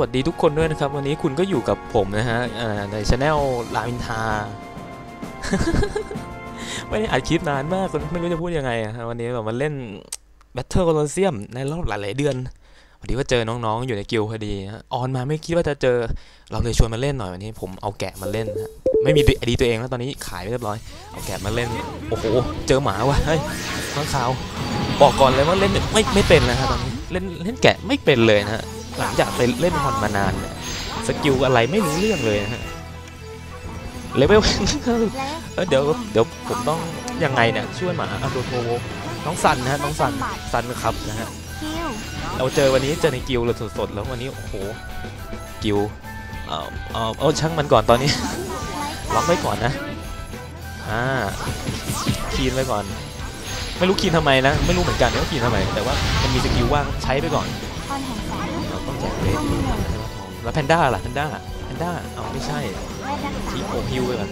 วัสดีทุกคนด้วยนะครับ วันนี้คุณก็อยู่กับผมนะฮะในช anel ลาวินทา ไม่ได้อัดคลิปนานมากไม่รู้จะพูดยังไงอะวันนี้แบบมาเล่น Battle Colosseum ในรอบหลาย ๆ เดือนวันนี้ว่าเจอน้องๆ อยู่ในกิลพอดีออนมาไม่คิดว่าจะเจอเราเลยชวนมาเล่นหน่อยวันนี้ผมเอาแกะมาเล่นไม่มีไอดีตัวเองแล้วตอนนี้ขายไปเรียบร้อยเอาแกะมาเล่นโอ้โหเจอหมาว่ะเฮ้ยข้างขาวบอกก่อนเลยว่าเล่นไม่ไม่เป็นนะฮะตอนนี้เล่นเล่นแกะไม่เป็นเลยนะฮะ หลังจากไปเล่นฮอนมานานเนี่ยสกิลอะไรไม่รู้เรื่องเลยนะฮะเลเวลเดี๋ยวเดี๋ยวผมต้องยังไงเนี่ยช่วยหมาอะโดโทโวน้องสันนะฮะน้องสันสันครับนะฮะเราเจอวันนี้เจอในกิลเลยสดๆแล้ววันนี้โอ้โหกิลเออเออเอาช่างมันก่อนตอนนี้ล็อกไว้ก่อนนะอ่าคีนไว้ก่อน ไม่รู้คีนทำไมนะ ไม่รู้เหมือนกันว่าคีนทำไม แต่ว่ามันมีสกิลว่างใช้ไปก่อน เราต้องแจกเลสแล้วแพนด้าล่ะแพนด้าแพนด้าเอาไม่ใช่ทีผมฮิวเลยก่อน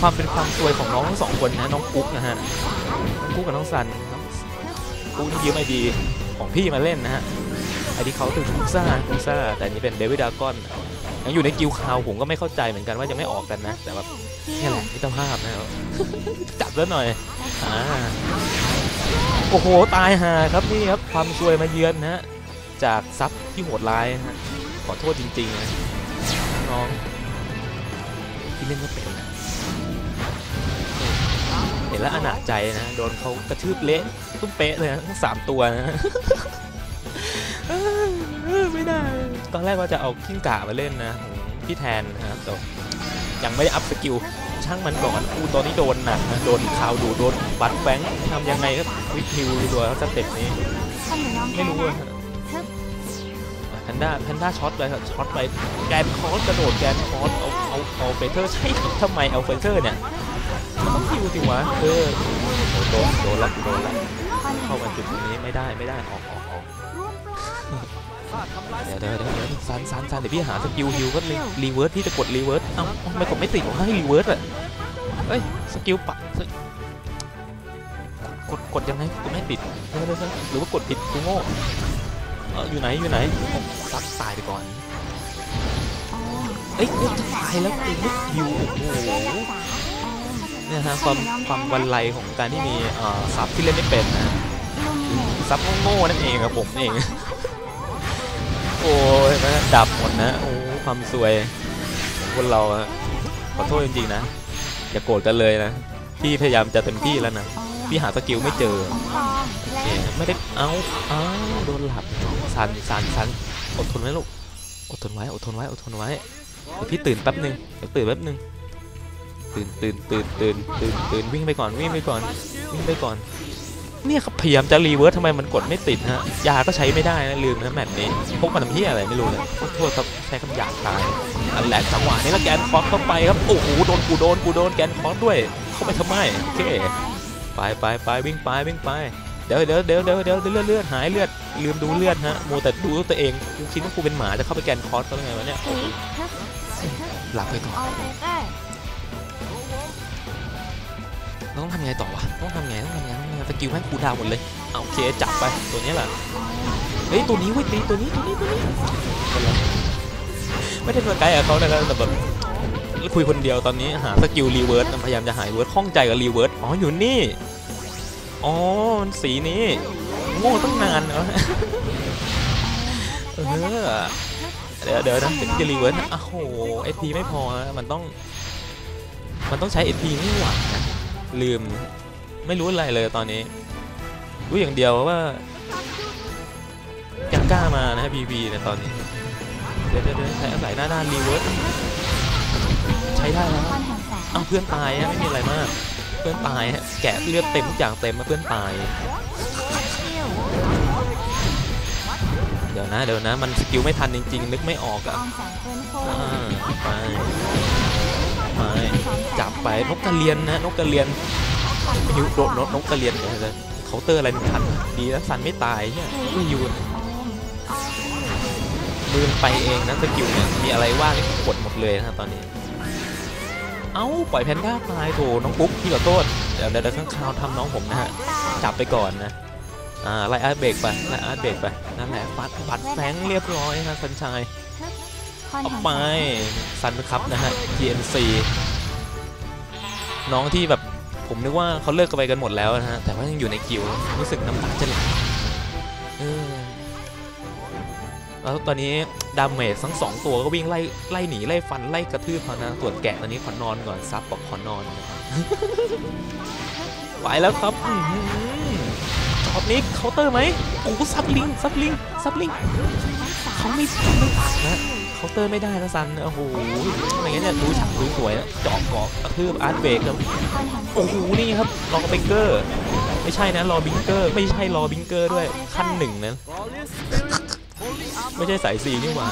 ความเป็นความสวยของน้องทั้งสองคนนะน้องกุ๊กนะฮะน้องกุ๊กกับน้องซันน้องกุ๊กนี่ยืมไอดีของพี่มาเล่นนะฮะไอดีเขาคือคุซ่าคุซ่าแต่อันนี้เป็นเดวิดดากอนยังอยู่ในกิลคาวผมก็ไม่เข้าใจเหมือนกันว่าจะไม่ออกกันนะ แต่แบบนี่แหละมิตรภาพนะครับจับแล้วหน่อยอ่า โอ้โห ตายห่าครับนี่ครับความซวยมาเยือนนะฮะจากซับที่โหดร้ายฮะขอโทษจริงๆนะน้องที่เล่นก็เป็นนะเห็นแล้วอนาจใจนะโดนเขากระทืบเละตุ้มเป๊ะเลยนะทั้งสามตัวนะไม่ได้ ตอนแรกว่าจะเอากิ้งก่ามาเล่นนะของพี่แทนนะครับแต่ยังไม่ได้อัพสกิล ช่างมันก่อนอูตอนนี้โดนหนักนะโดนข่าวดูโดนบัตรแบงค์ทำยังไงก็วิคิวตัวสเต็ปนี้ไม่รู้อะแพนด้าแพนด้าช็อตไปครับช็อตไปแกนคอสกระโดดแกนคอสเอาเอาเอาเฟเธอร์ใช่ทำไมเอาเฟเธอร์เนี่ยมันต้องฮิวสิวะเออโดนโดนแล้วโดนแล้วเข้ามาจุดตรงนี้ไม่ได้ไม่ได้ออกออกออก เดี๋ยวเดี๋ยวเดี๋ยวเดี๋ยวซันซันซันเดี๋ยวพี่หาสกิลฮิวก็รีเวิร์สพี่จะกดรีเวิร์สเอ้าทำไมกดไม่ติดวะให้รีเวิร์สอะเอ้ยสกิลปะกดกดยังไงกดไม่ติดเดี๋ยวเดี๋ยวเดี๋ยวหรือว่ากดผิดกูโง่เอออยู่ไหนอยู่ไหนซักตายไปก่อนเอ้ยกูจะตายแล้วกูไม่ฮิวโอ้โหเนี่ยฮะความความวันไลของการที่มีเอ่อซับที่เล่นไม่เป็นนะซับโง่ๆนั่นเองครับผมเอง โอ้ยนะดับหมดนะ โอ้ความสวยของคนเราอะขอโทษจริงๆนะ อย่าโกรธกันเลยนะ พี่พยายามจะเต็มที่แล้วนะ พี่หาสกิลไม่เจอโอเคไม่ได้ เอาเอาโดนหลับ สันสันสันอดทนไว้ลูก อดทนไว้ อดทนไว้ อดทนไว้ เดี๋ยวพี่ตื่นแป๊บหนึ่งเดี๋ยวตื่นแป๊บหนึ่งตื่นตื่นตื่นตื่นตื่นตื่นวิ่งไปก่อน วิ่งไปก่อน วิ่งไปก่อน เนี่ยครับพยายามจะรีเวิร์สทำไมมันกดไม่ติดฮะยาก็ใช้ไม่ได้นะลืมนะแมตช์นี้พกมาทำเพี้ยอะไรไม่รู้เลยโทษครับใช้คำหยาบคายอันแหละจังหวะนี้แล้วแกนคอสเข้าไปครับโอ้โหโดนกูโดนกูโดนแกนคอสด้วย เข้าไปทำไมโอเคไปไปไปวิ่งไปวิ่งไปเดี๋ยวเดี๋ยวเดี๋ยวเดี๋ยวเดี๋ยวเลือดเลือดหายเลือดลืมดูเลือดฮะโมวแต่ดูตัวเองกูคิดว่ากูเป็นหมาจะเข้าไปแกนคอร์สเขาได้ไงวะเนี่ยหลับไปก่อน ต้องทำไงต่อวะต้องทำไงต้องทำไงต้องทำไงสกิลแม่งคูดาวหมดเลยเอาโอเคจับไปตัวนี้แหละเฮ้ยตัวนี้เว้ยตีตัวนี้ตัวนี้ตัวนี้ไม่ได้ตัวไกลกับเขานะครับแต่แบบคุยคนเดียวตอนนี้หาสกิลรีเวิร์สพยายามจะหารีเวิร์สข้องใจกับรีเวิร์สอ๋ออยู่นี่อ๋อมันสีนี้โง่ตั้งนานเนาะเออเดี๋ยวเดี๋ยวนะถึงจะรีเวิร์สอ้โหเอพีไม่พอนะมันต้อง มันต้องใช้เอพีไม่หวังนะ ลืมไม่รู้อะไรเลยตอนนี้รู้อย่างเดียวว่าแกกล้ามานะฮะพีพีในตอนนี้เดี๋ยวเดี๋ยวใช้อะไรหน้าหน้านรีเวิร์สใช้ได้แล้วอ้าวเพื่อนตายอะไม่มีอะไรมาก เพื่อนตายฮะแกะเลือดเต็มทุกอย่างเต็มมาเพื่อนตาย เดี๋ยวนะเดี๋ยวนะมันสกิลไม่ทันจริง ๆ นึกไม่ออกอะอ่าไป ไปจับไปนกกระเรียนนะนกกระเรียนฮิวโดดนกนกกระเรียนเดี๋ยเคาน์เตอร์อะไรมันทันดีนะสันไม่ตายเนี่ยไม่ยูนมือไปเองนะสกิลเนี่ยมีอะไรว่างกดหมดเลยนะตอนนี้ เอ้าปล่อยแพนด้าตายโถน้องปุ๊กพี่ขอโทษเดี๋ยวเดี๋ยวข้างคาวทำน้องผมนะฮะจับไปก่อนนะอ่าไล่อาร์เบรกไปไล่อาร์เบรกไปนั่นแหละปัดปัดแฟงเรียบร้อยนะสันชา ยพรเอาแห่งไปแสงซันครับนะฮะ TNC น้องที่แบบผมนึกว่าเขาเลิกกันไปกันหมดแล้วนะฮะ แต่ว่ายังอยู่ในกิวรู้สึกน้ำตาจะไหลเออแล้วตอนนี้ดาเมจทั้งสองตัวก็วิ่งไล่ไล่หนีไล่ฟันไล่กระทืบเขานะส่วนแกะตอนนี้ขอนอนก่อนซับบอกขอนอนนะครับไหวแล้วครับอื้อหือจอบนี้เคาน์เตอร์ไหมโอ้โหซับลิงซับลิงซับลิงเขาไม่เขาไม่ปัดนะ เคาน์เตอร์ไม่ได้นะซันโอ้โหอะไรเงี้ยเนี่ยดูฉากดูสวยจาะเกาะกระทืบอาร์ตเบรกแล้วพรแห่งแสงโอ้โหนี่ครับรอเบงเกอร์ ไม่ใช่นะรอบิงเกอร์ ไม่ใช่รอบิงเกอร์ด้วยขั้นหนึ่งนะไม่ใช่สายสีนี่หว่า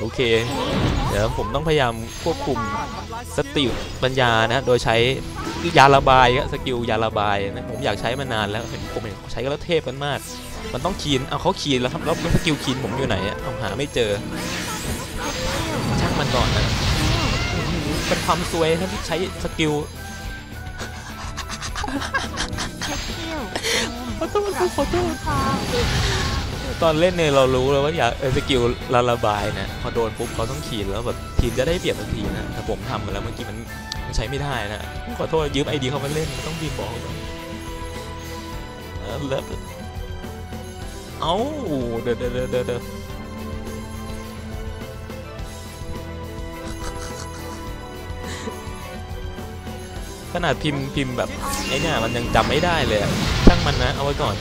โอเค เดี๋ยวผมต้องพยายามควบคุมสติปัญญานะ โดยใช้ยาระบายสกิลยาระบายนะผมอยากใช้มานานแล้วเห็นผมเห็นเขาใช้กันแล้วเทพกันมาก มันต้องคีนเอาเขาคีนแล้วครับแล้วสกิลคีนผมอยู่ไหนอะเอาหาไม่เจอ ช่างมันก่อนนะเป็นความซวยครับที่ใช้สกิลเช็คคิวขอโทษครับขอโทษตอนเล่นเนี่ยเรารู้แล้วว่าอยากสกิลละระบายนะพอโดนปุ๊บเขาต้องขีดแล้วแบบทีมจะได้เปรียบทันทีนะแต่ผมทำมาแล้วเมื่อกี้มันใช้ไม่ได้นะขอโทษยืมไอดีเขามาเล่นต้องบีบบอกเออแล้วเอาเดยวเดยวเดยว ขนาดพิมพ์พิมพ์แบบไอ้เนี่ยมันยังจำไม่ได้เลยช่างมันนะเอาไว้ก่อน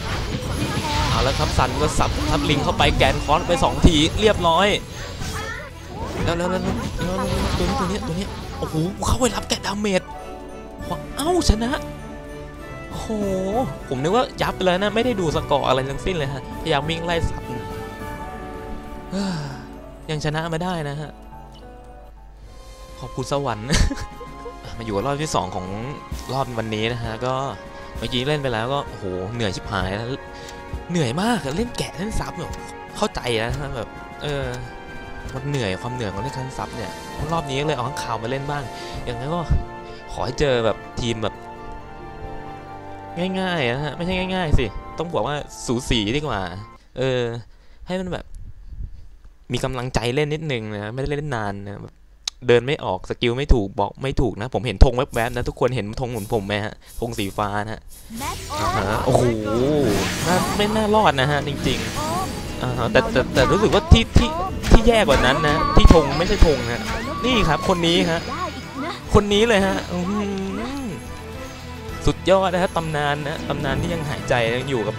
เอาแล้วครับสันก็สับทับลิงเข้าไปแกนคอสไปสองทีเรียบร้อยแล้วแล้วแล้วแล้วแล้วตัวนี้ตัวนี้ตัวนี้โอ้โหเข้าไปรับแกดาเมจเอ้าชนะโอ้โหผมนึกว่ายับไปแล้วนะไม่ได้ดูสกอร์อะไรทั้งสิ้นเลยฮะพยายามวิ่งไล่สับยยังชนะมาได้นะฮะขอบคุณสวรรค์ มาอยู่รอบที่สองของรอบวันนี้นะฮะก็เมื่อกี้เล่นไปแล้วก็โอ้โหเหนื่อยชิบหายแล้วเหนื่อยมากเล่นแกะเล่นซับแบบเข้าใจนะฮะแบบเออมันเหนื่อยความเหนื่อยของเล่นคันซับเนี่ยรอบนี้เลยเอาข้างข่าวมาเล่นบ้าง อย่างนั้นก็ขอให้เจอแบบทีมแบบ ง่ายๆนะฮะไม่ใช่ง่าย ๆ สิ ต้องบอกว่าสูสีดีกว่า เออ ให้มันแบบ มีกำลังใจเล่นนิดนึงนะไม่ได้เล่นนานนะแบบ เดินไม่ออกสกิลไม่ถูกบอกไม่ถูกนะ ผมเห็นธงแวบๆนะทุกคนเห็นธงหมุนผมไหมฮะธงสีฟ้านะฮะแบทโออ่าฮะโอ้โหน่าไม่น่ารอดนะฮะจริงโอๆอ่าฮะแต่แต่แต่รู้สึกว่าที่ที่ที่แย่กว่านั้นนะ ที่ธงไม่ใช่ธงนะนี่ครับคนนี้ฮะได้อีกนะคนนี้เลยฮะอื้อหือสุดยอดนะฮะตำนานนะตำนานที่ยังหายใจยังอยู่กับ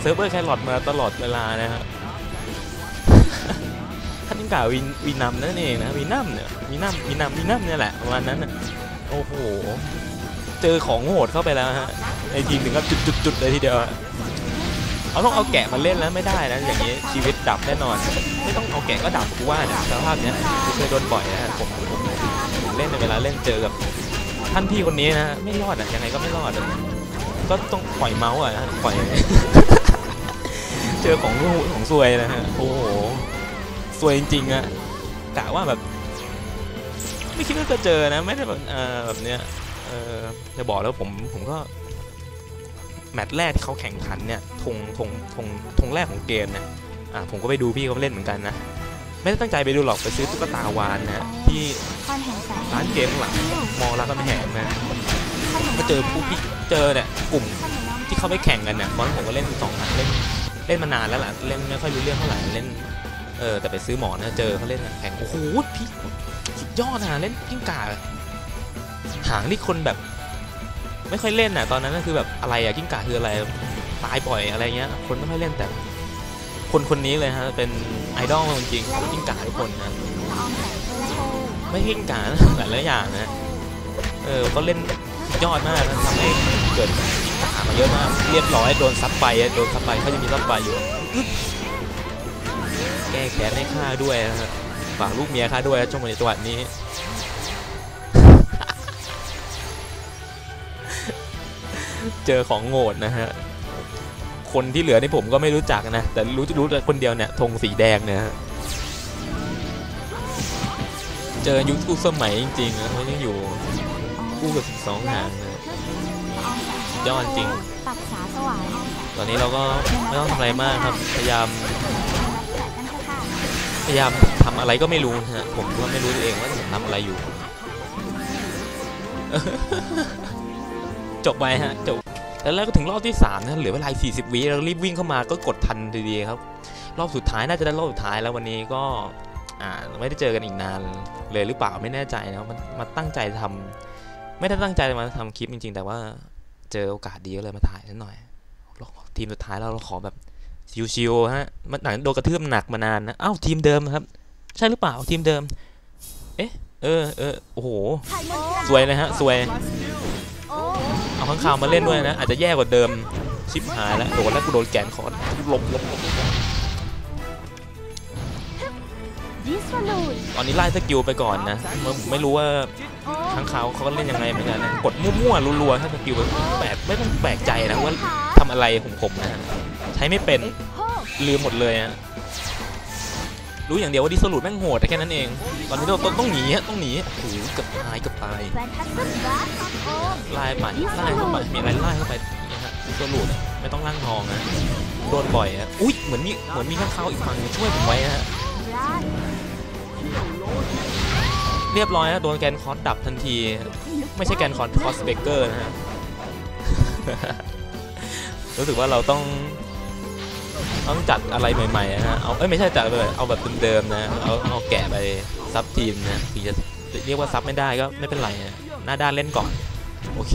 เซิร์ฟเวอร์แครอทมาตลอดเวลานะฮะท่าน กาวินวินัมนั่นเองนะวินัมเนี่ยวินัมวินัมวินัมเนี่ยแหละประมาณนั้นโอ้โหเจอของโหดเข้าไปแล้วฮะไอทีมถึงกับจุดๆเลยทีเดียวเอาต้องเอาแกะมาเล่นแล้วไม่ได้นะอย่างนี้ชีวิตดับแน่นอน ไม่ต้องเอาแกะก็ดับกูว่าเนี่ยสภาพเนี้ยกูเคยโดนบ่อยนะฮะผมผมเล่นในเวลาเล่นเจอกับท่านพี่คนนี้นะไม่รอดอะยังไงก็ไม่รอดก็ต้องปล่อยเมาส์อะปล่อยเจอของลูกของซวยนะฮะโอ้โห วยจริงๆอะกะว่าแบบ ไม่คิดว่าจะเจอนะ ไม่ได้แบบเออแบบเนี้ยเออจะบอกแล้วผมผมก็ แมตช์แรกที่เขาแข่งขันเนี่ยธงธงธงธงแรกของเกมเนี่ยอะผมก็ไปดูพี่เขาเล่นเหมือนกันนะ ไม่ได้ตั้งใจไปดูหรอกไปซื้อตุ๊กตาวานนะที่ร้านเกมหลังมอลล์รามคำแหงนะก็เจอผู้ที่เจอเนี่ยกลุ่มที่เขาไปแข่งกันเนี่ยตอนผมก็เล่นสองครั้งเล่นเล่นมานานแล้วล่ะเล่นไม่ค่อยรู้เรื่องเท่าไหร่เล่น เออแต่ไปซื้อหมอนนะเจอเขาเล่นแข่งโอ้โหพี่สุดยอดนะเล่นกิ้งก่าหางที่คนแบบ ไม่ค่อยเล่นน่ะตอนนั้นก็คือแบบอะไรอะกิ้งก่าคืออะไรตายบ่อยอะไรเงี้ยคนไม่ค่อยเล่นแต่คนคนนี้เลยฮะเป็นไอดอลจริงๆกิ้งก่าทุกคนนะไม่กิ้งก่านะหลายหลายอย่างนะเออก็เล่นยอดมากนะทำให้เกิดกิ้งก่ามาเยอะมากเรียบร้อยโดนซับไปโดนซับไปเขาจะมีซับไปอยู่ แก้แค้นให้ข้าด้วยนะฮะฝากลูกเมียข้าด้วยนะช่วงในจังหวะนี้ เจอของโง่นะฮะ คนที่เหลือนี่ผมก็ไม่รู้จักนะ แต่รู้รู้แต่คนเดียวเนี่ยธงสีแดงเนี่ยฮะเจอยุคคู่สมัยจริงๆนะเขายังอยู่คู่กับสิบสองหางนะละอองแสงยอดจริงปักษาสวายตอนนี้เราก็ไม่ต้องทำอะไรมากครับ พยายาม พยายามทำอะไรก็ไม่รู้ฮะผมก็ไม่รู้ตัวเองว่าผมทำอะไรอยู่ จบไปฮะจบแล้วแล้วก็ถึงรอบที่3นะเหลือเวลา40วิเรารีบวิ่งเข้ามาก็กดทันทีเดียวครับ รอบสุดท้ายน่าจะได้รอบสุดท้ายแล้ววันนี้ก็อ่าไม่ได้เจอกันอีกนานเลยหรือเปล่าไม่แน่ใจนะมันมาตั้งใจทำไม่ได้ตั้งใจมาทำคลิปจริง ๆ แต่ว่าเจอโอกาสดีก็เลยมาถ่ายนิดหน่อยทีมสุดท้ายเราเราขอแบบ ชิวๆฮะมันหนังโดนกระทืบหนักมานานนะอ้าวทีมเดิมครับ ใช่หรือเปล่าทีมเดิม เอ๊ะเออเออโอ้โหสวยเลยฮะสวยเอาข้างข่าวมาเล่นด้วยนะ อาจจะแย่กว่าเดิมชิบหายแล้วโดนแล้วกูโดนแกนคอร์ดหลบหลบหลบหลบดิสลูดตอนนี้ไล่สกิลไปก่อนนะ ไม่ไม่รู้ว่าข้างข่าวเขาก็เล่นยังไงเหมือนกันนะกดมั่วๆรัวๆถ้าสกิลแปลกไม่ต้องแปลกใจนะว่าทำอะไรของผมนะ ใช้ไม่เป็นลืมหมดเลยอะรู้อย่างเดียวว่าดิสลูดแม่งโหดแต่แค่นั้นเอง ตอนนี้เราต้องต้องหนีฮะต้องหนีโอ้โหเกือบตายเกือบตายแฟนตาสติกบัสโอ้ไล่ไปไล่เข้าไปมีอะไรไล่เข้าไปฮะดิสลูดไม่ต้องล่างทองนะโดนบ่อยอะอุ้ยเหมือนมีเหมือนมีข้างเขาอีกฝั่งนึงช่วยผมไว้นะฮะเรียบร้อยนะโดนแกนคอร์สดับทันที ไม่ใช่แกนคอร์สคอสเบเกอร์นะฮะรู้สึกว่าเราต้อง ต้องจัดอะไรใหม่ๆนะฮะ เอาเอ้ยไม่ใช่จัดเลยเอาแบบเดิมๆนะ เอาเอาแกะไปซับทีมนะถึงจะเรียกว่าซับไม่ได้ก็ไม่เป็นไรนะหน้าด้านเล่นก่อน โอเค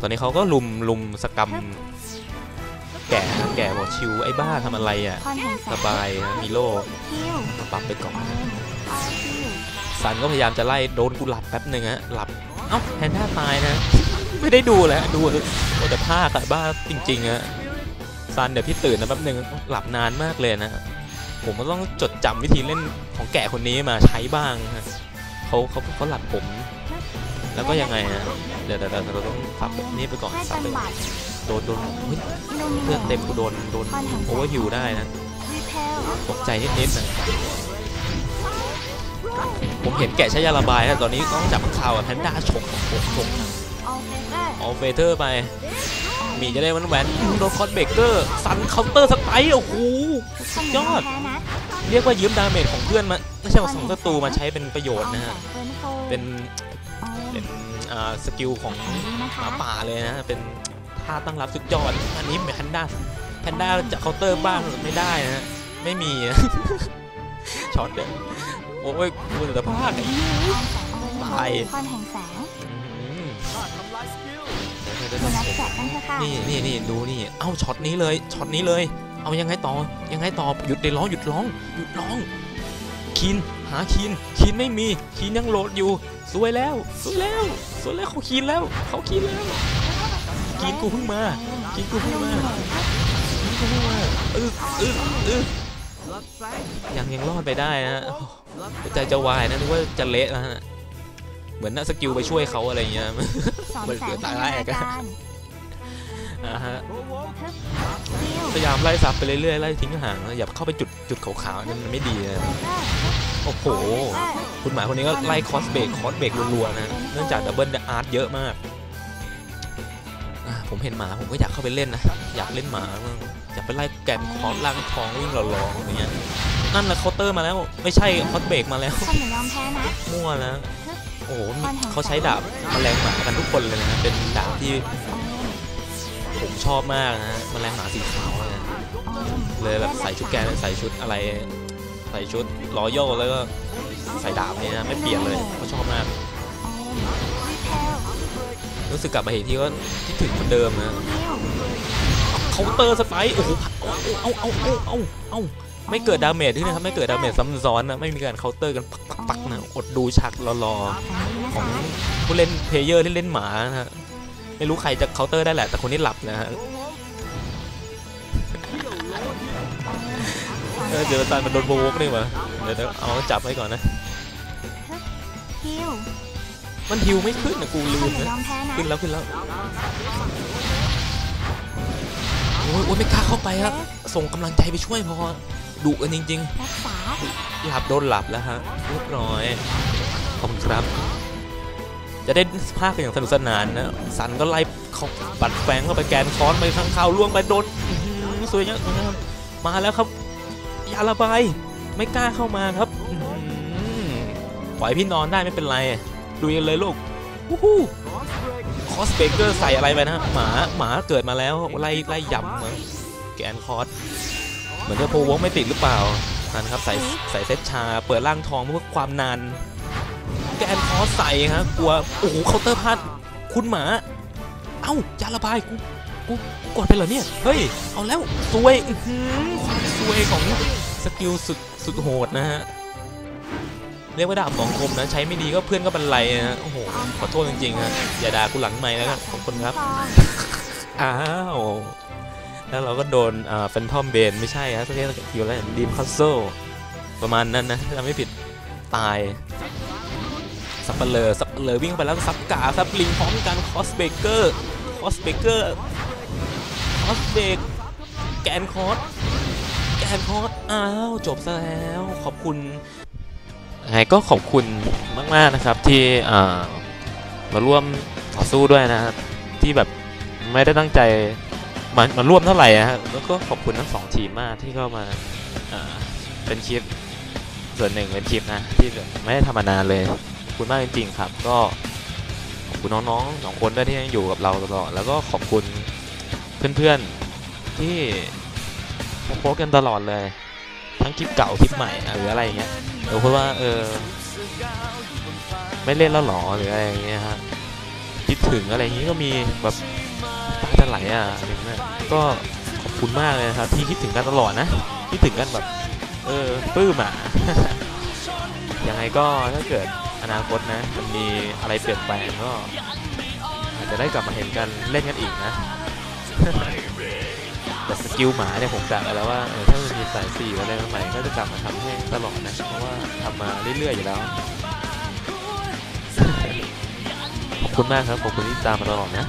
ตอนนี้เขาก็ลุมลุมสกรรมแกะแกะบอกชิวไอ้บ้าทำอะไรอะพรแห่งแสบายมีโล่ฮิวมาปรับไปก่อนโอมอาฮิวซันก็พยายามจะไล่โดนกูหลับแป๊บหนึ่งฮะหลับเอ้าแพนด้าตายนะ ไม่ได้ดูเลยดูโอ้แต่ภาคอะบ้าจริงๆอะ ซันเดี๋ยวพี่ตื่นนะแป๊บหนึ่งหลับนานมากเลยนะ ผมก็ต้องจดจำวิธีเล่นของแก่คนนี้มาใช้บ้างฮะเขาเขาเขาหลับผม แล้วก็ยังไงฮะเดี๋ยวเดี๋ยวเราต้องสับนี้ไปก่อนสับกันไปโดนโดนเฮ้ยอิลูมิเลือดเนเต็มกูโดนโดนโอเวอร์ฮิวได้นะตกใจนิดๆนะผมเห็นแกะใช้ยาระบายนะตอนนี้ต้องจับข่าวกับแพนด้าฉกฉกฉกออลเฟเตอร์เอาเฟเธอร์ไป มีจะได้วันแหวนโดนคอนเบเกอร์สันเคาน์เตอร์สไตล์โอ้โหคนยอดแพ้นะเรียกว่ายืมดาเมจของเพื่อนมาไม่ใช่ว่าสองศัตรูมาใช้เป็นประโยชน์นะฮะเป็เป็นนเป็นอ่าสกิลของนะหคะมาป่าเลยนะเป็นท่าตั้งรับสุดยอดอันนี้เป็นแพนด้าแพนด้าจะเคาน์เตอร์บ้างไม่ได้นะไม่มีนะช็อตเด้อโอ้ยคุณแต่ภาคไอ้ตาย เดี๋ยวนัดแกะกันเถอะค่ะนี่นี่นี่ดูนี่ เอ้าช็อตนี้เลยช็อตนี้เลย เอายังไงต่อยังไงต่อหยุดเดี๋ยวร้องหยุดร้องหยุดร้องคีนหาคีนคีนไม่มีคีนยังโหลดอยู่สวยแล้วสวยแล้วสวยแล้วเขาคีนแล้วเขาคีนแล้วคีนกูเพิ่งมาคีนกูเพิ่งมาคีนกูเพิ่งมาอึ๊อึ๊อึ๊ยังยังรอดไปได้นะใจจะวายนะนึกว่าจะเละนะฮะ เหมือนน่าสกิลไปช่วยเขาอะไรอย่างเงี้ยสอนมันแสเกิงดพัตาฒแรนากอะการอ่าฮะฮิวพยายามไล่ซับไปเรื่อยๆไล่ทิ้งห่างนะอย่าเข้าไปจุดจุดขาวๆนั่นมันไม่ดีนะโอ้โห คุณหมายคนนี้ก็ไล่คอสเบรกคอสเบรกรัวๆนะ เนื่องจากดับเบิลอาร์ตเยอะมากอะผมเห็นหมาผมก็อยากเข้าไปเล่นนะ อยากเล่นหมาบ้างอยากไปไล่แกนคอสล่างทองวิ่งหล่อๆอย่างเงี้ย นั่นแหละเคาน์เตอร์มาแล้ว ไม่ใช่คอสเบรกมาแล้วฉันหนูยอมแพ้นะ มั่วแล้วโอ้โหเขาใช้ดาบแมลงหมากันทุกคนเลยนะเป็นดาบที่ผมชอบมากนะแมลงหมาสีขาวนะเลยแบบใส่ชุดแกนใส่ชุดอะไร ใส่ชุดรอยัลแล้วก็ใส่ดาบเนี่ยนะไม่เปลี่ยนเลยเขาชอบมากรีเพลรู้สึกกลับมาเห็นที่ก็คิดถึงเหมือนเดิมนะฮิวเคาน์เตอร์สไตล์โอ้โหเอาเอาเอาเอาเอาเอา ไม่เกิดดาเมจที่นะครับไม่เกิดดาเมจซ้ำซ้อนนะไม่มีการเคาน์เตอร์กันปักปักปักนะอดดูฉากรอๆของผู้เล่นเพลเยอร์ที่เล่นหมานะฮะไม่รู้ใครจะเคาน์เตอร์ได้แหละแต่คนนี้หลับนะฮะเออเดี๋ยวอาจารย์มันโดนโบวกนี่มาเดี๋ยวเดี๋ยวเอาจับไว้ก่อนนะมันฮิวไม่ขึ้นนะกูลืมนะยอมแพ้นะขึ้นแล้วขึ้นแล้วโอ้ยโอ้ยไม่กล้าเข้าไปครับส่งกำลังใจไปช่วยพอ ดุกันจริงรักษาๆหลับโดนหลับแล้วฮะเรียบร้อยขอบคุณครับใจจะได้ภาคกันอย่างสนุกสนานนะสันก็ไล่เขาปัดแฝงเข้าไปแกนค้อนไปข้างข่าวล่วงไปโดนอื้อหือสวยงามมาแล้วครับยาระบายไม่กล้าเข้ามาครับอื้อหือปล่อยพี่นอนได้ไม่เป็นไรดูกันเลยลูกวู้ฮู้คอสเบเกอร์ใส่อะไรไปนะหมาหมาเกิดมาแล้วไล่ไล่ยำเหมือนแกนคอสเห มือนจะโพวงไม่ติดหรือเปล่านั่นครับใส่ใส่เซตชา เปิดร่างทองเพื่อความนาน แกนคอสใส่ฮะกลัวโอ้โหเคาน์เตอร์พัดคุณหมา เอ้ายาระบายกูกูกูกดไปเหรอเนี่ย เฮ้ย เอาแล้วซวยอื้อหือความซวยของสกิลสุดสุดโหดนะฮะเรียกว่าดาบสองคมนะ ใช้ไม่ดีก็เพื่อนก็บรรลัยนะโอ้โหขอโทษจริงๆฮะอย่าด่ากูหลังไม่แล้วกันขอบคุณครับฟองอ้าว แล้วเราก็โดนอ่าแฟนทอมเบนไม่ใช่ฮะสเกลอยู่แล้วดีมคัสเซิลประมาณนั้นนะถ้าจำไม่ผิดตายสับเปลอสับเปลอวิ่งไปแล้วก็ซับกาซับลิงพร้อมกันคอสเบเกอร์คอสเบเกอร์คอสเบกแกนคอสแกนคอสอ้าวจบซะแล้วขอบคุณไงก็ขอบคุณมาก ๆ นะครับที่อ่ามาร่วมต่อสู้ด้วยนะครับที่แบบไม่ได้ตั้งใจ มามาร่วมเท่าไหร่ฮะแล้วก็ขอบคุณทั้งสองทีมมากที่เข้ามาเป็นคลิปส่วนหนึ่งเป็นคลิปนะที่แบบไม่ได้ทำมานานเลยขอบคุณมากจริงๆครับ ก็ขอบคุณน้องๆสองคนด้วยที่ยังอยู่กับเราตลอดแล้วก็ขอบคุณเพื่อนๆที่โพสกันตลอดเลย ทั้งคลิปเก่าคลิปใหม่หรืออะไรอย่างเงี้ยเออเพราะว่าเออไม่เล่นแล้วหรอหรืออะไรอย่างเงี้ยฮะคิดถึงอะไรอย่างงี้ก็มีแบบ จะไหลอะอะไรเงี้ยก็ขอบคุณมากเลยครับที่คิดถึงกันตลอดนะคิดถึงกันแบบเออปื้มอะยังไงก็ถ้าเกิดอนาคตนะ มันมีอะไรเปลี่ยนแปลงก็อาจจะได้กลับมาเห็นกันเล่นกันอีกนะแต่สกิลหมาเนี่ยผมกะไว้แล้วว่าถ้ามันมีสายสี่อะไรใหม่ก็จะกลับมาทำให้ตลอดนะเพราะว่าทำมาเรื่อยๆอยู่แล้วขอบคุณมากครับขอบคุณที่ตามมาตลอดนะ